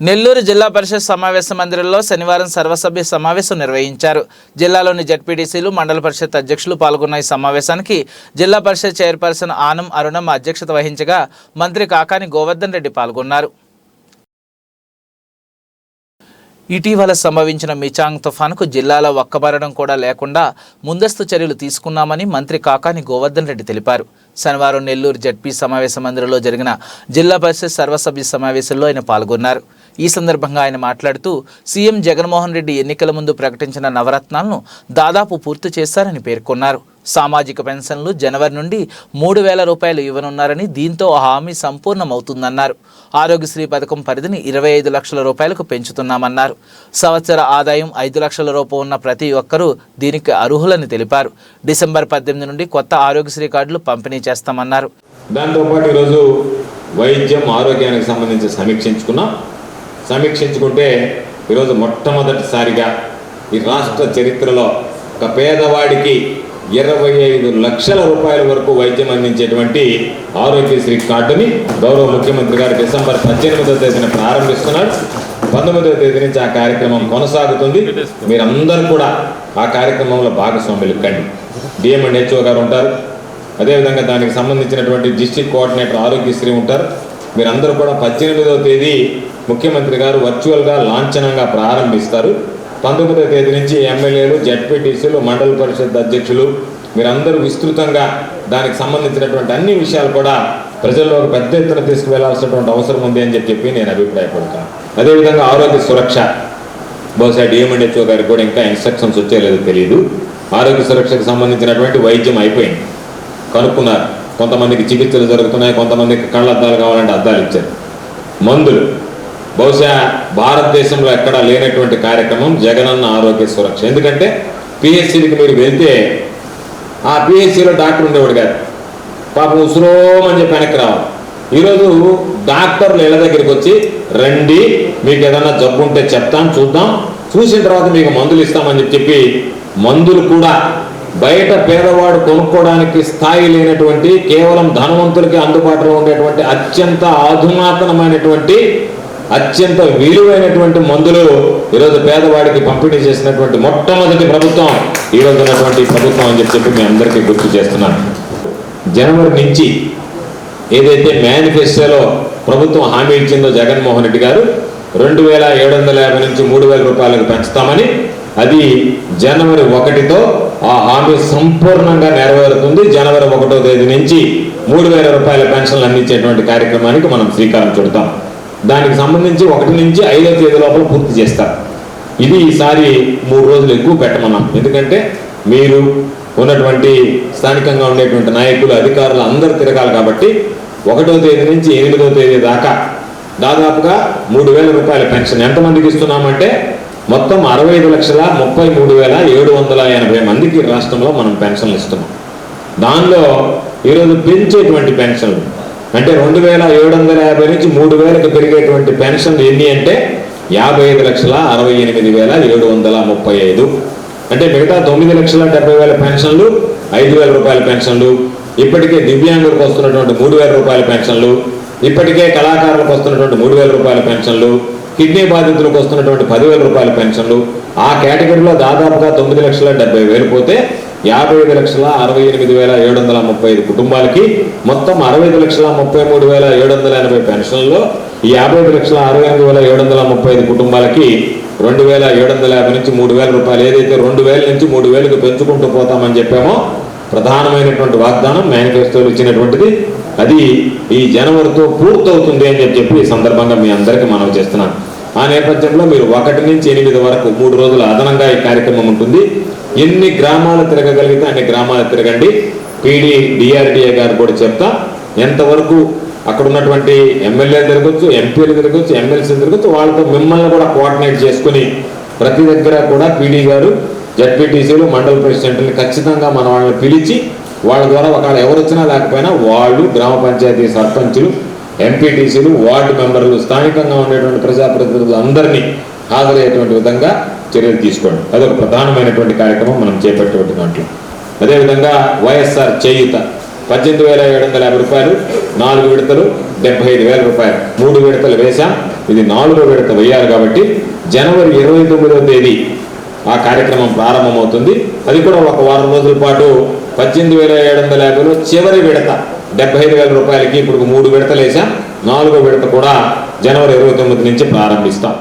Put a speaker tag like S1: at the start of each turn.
S1: నెల్లూరు జిల్లా పరిషత్ సమావేశ మందిరంలో శనివారం సర్వసభ్య సమావేశం నిర్వహించారు. జిల్లాలోని జడ్పీటీసీలు మండల పరిషత్ అధ్యక్షులు పాల్గొన్న ఈ సమావేశానికి జిల్లా పరిషత్ చైర్పర్సన్ ఆనం అరుణం అధ్యక్షత వహించగా మంత్రి కాకాని గోవర్ధన్ రెడ్డి పాల్గొన్నారు. ఇటీవల సంభవించిన మిచాంగ్ తుఫాన్కు జిల్లాలో ఒక్కబరడం కూడా లేకుండా ముందస్తు చర్యలు తీసుకున్నామని మంత్రి కాకాని గోవర్ధన్ రెడ్డి తెలిపారు. శనివారం నెల్లూరు జడ్పీ సమావేశ మందిరంలో జరిగిన జిల్లా పరిషత్ సర్వసభ్య సమావేశంలో ఆయన పాల్గొన్నారు. ఈ సందర్భంగా ఆయన మాట్లాడుతూ సీఎం జగన్మోహన్ రెడ్డి ఎన్నికల ముందు ప్రకటించిన నవరత్నాలను దాదాపు పూర్తి చేశారని పేర్కొన్నారు. సామాజిక పెన్షన్లు జనవరి నుండి మూడు వేల రూపాయలు ఇవ్వనున్నారని దీంతో ఆ హామీ సంపూర్ణమవుతుందన్నారు. ఆరోగ్యశ్రీ పథకం పరిధిని ఇరవై ఐదు లక్షల రూపాయలకు పెంచుతున్నామన్నారు. సంవత్సర ఆదాయం ఐదు లక్షల రూపాయ ఉన్న ప్రతి ఒక్కరూ దీనికి అర్హులని తెలిపారు. డిసెంబర్ పద్దెనిమిది నుండి కొత్త ఆరోగ్యశ్రీ కార్డులు పంపిణీ చేస్తామన్నారు.
S2: దాంతోపాటు ఈరోజు వైద్యం ఆరోగ్యానికి సంబంధించి సమీక్షించుకున్నాం. సమీక్షించుకుంటే ఈరోజు మొట్టమొదటిసారిగా ఈ రాష్ట్ర చరిత్రలో ఒక పేదవాడికి ఇరవై ఐదు లక్షల రూపాయల వరకు వైద్యం అందించేటువంటి ఆరోగ్యశ్రీ కార్డుని గౌరవ ముఖ్యమంత్రి గారు డిసెంబర్ పద్దెనిమిదవ తేదీన ప్రారంభిస్తున్నారు. పంతొమ్మిదవ తేదీ నుంచి ఆ కార్యక్రమం కొనసాగుతుంది. మీరందరూ కూడా ఆ కార్యక్రమంలో భాగస్వాములు కండి. డిఎం అండ్ హెచ్ఓ గారు ఉంటారు. అదేవిధంగా దానికి సంబంధించినటువంటి డిస్టిక్ కోఆర్డినేటర్ ఆరోగ్యశ్రీ ఉంటారు. మీరందరూ కూడా పద్దెనిమిదవ తేదీ ముఖ్యమంత్రి గారు వర్చువల్గా లాంఛనంగా ప్రారంభిస్తారు. పంతొమ్మిదవ తేదీ నుంచి ఎమ్మెల్యేలు జడ్పీటీసీలు మండల పరిషత్ అధ్యక్షులు మీరందరూ విస్తృతంగా దానికి సంబంధించినటువంటి అన్ని విషయాలు కూడా ప్రజల్లో ఒక పెద్ద ఎత్తున తీసుకువెళ్ళాల్సినటువంటి అవసరం ఉంది అని చెప్పి నేను అభిప్రాయపడతాను అదేవిధంగా ఆరోగ్య సురక్ష బహుశా డిఎంఎండ్హెచ్ఓ గారికి కూడా ఇంకా ఇన్స్ట్రక్షన్స్ వచ్చేలేదో తెలియదు ఆరోగ్య సురక్షకు సంబంధించినటువంటి వైద్యం అయిపోయింది. కనుక్కున్నారు. కొంతమందికి చికిత్సలు జరుగుతున్నాయి కొంతమందికి కళ్ళద్దాలు కావాలంటే అద్దాలు ఇచ్చారు. మందులు. బహుశా భారతదేశంలో ఎక్కడా లేనటువంటి కార్యక్రమం జగనన్న ఆరోగ్య సురక్ష. ఎందుకంటే పిహెచ్సికి మీరు వెళ్తే ఆ పిహెచ్సిలో డాక్టర్ ఉండేవాడు కాదు. పాపం ఉసురోమని చెప్పి వెనక్కి రావాలి. ఈరోజు డాక్టర్లు ఇళ్ళ దగ్గరికి వచ్చి రండి మీకు ఏదైనా జబ్బు ఉంటే చెప్తాం చూద్దాం. చూసిన తర్వాత మీకు మందులు ఇస్తామని చెప్పి చెప్పి మందులు కూడా బయట పేదవాడు కొనుక్కోవడానికి స్థాయి లేనటువంటి కేవలం ధనవంతులకి అందుబాటులో ఉండేటువంటి అత్యంత ఆధునాతనమైనటువంటి అత్యంత విలువైనటువంటి మందులు ఈరోజు పేదవాడికి పంపిణీ చేసినటువంటి మొట్టమొదటి ప్రభుత్వం. ఈరోజు ఉన్నటువంటి ప్రభుత్వం అని చెప్పి మీ అందరికీ గుర్తు చేస్తున్నాను. జనవరి నుంచి ఏదైతే మేనిఫెస్టోలో ప్రభుత్వం హామీ ఇచ్చిందో జగన్మోహన్ రెడ్డి గారు రెండు వేల ఏడు వందల యాభై నుంచి మూడు వేల రూపాయలకు పెంచుతామని అది జనవరి ఒకటితో ఆ హామీ సంపూర్ణంగా నెరవేరుతుంది. జనవరి ఒకటో తేదీ నుంచి మూడు వేల రూపాయల పెన్షన్లు అందించేటువంటి కార్యక్రమానికి మనం శ్రీకారం చుడతాం. దానికి సంబంధించి ఒకటి నుంచి ఐదో తేదీ లోపల పూర్తి చేస్తారు. ఇది ఈసారి మూడు రోజులు ఎక్కువ పెట్టమన్నాం. ఎందుకంటే మీరు ఉన్నటువంటి స్థానికంగా ఉండేటువంటి నాయకులు అధికారులు అందరూ తిరగాలి కాబట్టి ఒకటో తేదీ నుంచి ఎనిమిదో తేదీ దాకా దాదాపుగా మూడు వేల రూపాయల పెన్షన్ ఎంతమందికి ఇస్తున్నామంటే మొత్తం అరవై ఐదు లక్షల ముప్పై మూడు వేల ఏడు వందల ఎనభై మందికి రాష్ట్రంలో మనం పెన్షన్లు ఇస్తున్నాం. దానిలో ఈరోజు పెంచేటువంటి పెన్షన్లు అంటే రెండు వేల ఏడు వందల యాభై నుంచి మూడు వేలకు పెరిగేటువంటి పెన్షన్లు ఎన్ని అంటే యాభై ఐదు లక్షల అరవై ఎనిమిది వేల ఏడు వందల ముప్పై ఐదు. అంటే మిగతా తొమ్మిది లక్షల డెబ్బై వేల పెన్షన్లు ఐదు వేల రూపాయల పెన్షన్లు ఇప్పటికే దివ్యాంగులకు వస్తున్నటువంటి మూడు వేల రూపాయల పెన్షన్లు ఇప్పటికే కళాకారులకు వస్తున్నటువంటి మూడు వేల రూపాయల పెన్షన్లు కిడ్నీ బాధితులకు వస్తున్నటువంటి పదివేల రూపాయల పెన్షన్లు. ఆ కేటగిరీలో దాదాపుగా తొమ్మిది లక్షల డెబ్బై వేలు పోతే యాభై ఐదు లక్షల అరవై ఎనిమిది వేల ఏడు వందల ముప్పై ఐదు కుటుంబాలకి మొత్తం అరవై ఐదు లక్షల ముప్పై మూడు వేల ఏడు వందల ఎనభై పెన్షన్లో ఈ యాభై ఐదు లక్షల అరవై ఎనిమిది వేల ఏడు వందల ముప్పై ఐదు కుటుంబాలకి రెండు వేల ఏడు వందల యాభై నుంచి మూడు వేల రూపాయలు. ఏదైతే రెండు వేల నుంచి మూడు వేలకు పెంచుకుంటూ పోతామని చెప్పామో ప్రధానమైనటువంటి వాగ్దానం మేనిఫెస్టోలు ఇచ్చినటువంటిది. అది ఈ జనవరితో పూర్తవుతుంది అని చెప్పి చెప్పి ఈ సందర్భంగా మీ అందరికీ మనవి చేస్తున్నాను. ఆ నేపథ్యంలో మీరు ఒకటి నుంచి ఎనిమిది వరకు మూడు రోజులు అదనంగా ఈ కార్యక్రమం ఉంటుంది. ఎన్ని గ్రామాలు తిరగగలిగితే అన్ని గ్రామాలు తిరగండి. పీడీ డిఆర్డిఏ గారు కూడా చెప్తా ఎంతవరకు అక్కడ ఉన్నటువంటి ఎమ్మెల్యేలు తిరగచ్చు ఎంపీలు తిరగచ్చు ఎమ్మెల్సీలు తిరగచ్చు వాళ్ళతో మిమ్మల్ని కూడా కోఆర్డినేట్ చేసుకుని ప్రతి దగ్గర కూడా పీడీ గారు జడ్పీటీసీలు మండల ప్రెసిడెంట్ని ఖచ్చితంగా మన వాళ్ళని పిలిచి వాళ్ళ ద్వారా ఒకవేళ ఎవరు వచ్చినా లేకపోయినా వాళ్ళు గ్రామ పంచాయతీ సర్పంచులు ఎంపీటీసీలు వార్డు మెంబర్లు స్థానికంగా ఉండేటువంటి ప్రజాప్రతినిధులు అందరినీ హాజరయ్యేటువంటి విధంగా చర్యలు తీసుకోండి. అదొక ప్రధానమైనటువంటి కార్యక్రమం మనం చేపట్టేటువంటి దాంట్లో. అదేవిధంగా వైఎస్ఆర్ చేయుత పద్దెనిమిది వేల ఏడు వందల యాభై రూపాయలు నాలుగు విడతలు డెబ్బై ఐదు వేల రూపాయలు. మూడు విడతలు వేశాం ఇది నాలుగో విడత వేయాలి కాబట్టి జనవరి ఇరవై తొమ్మిదవ తేదీ ఆ కార్యక్రమం ప్రారంభమవుతుంది. అది కూడా ఒక వారం రోజుల పాటు పద్దెనిమిది వేల ఏడు వందల యాభైలో చివరి విడత డెబ్బై ఐదు వేల రూపాయలకి ఇప్పుడు మూడు విడతలు వేసాం నాలుగో విడత కూడా జనవరి ఇరవై తొమ్మిది నుంచి ప్రారంభిస్తాం.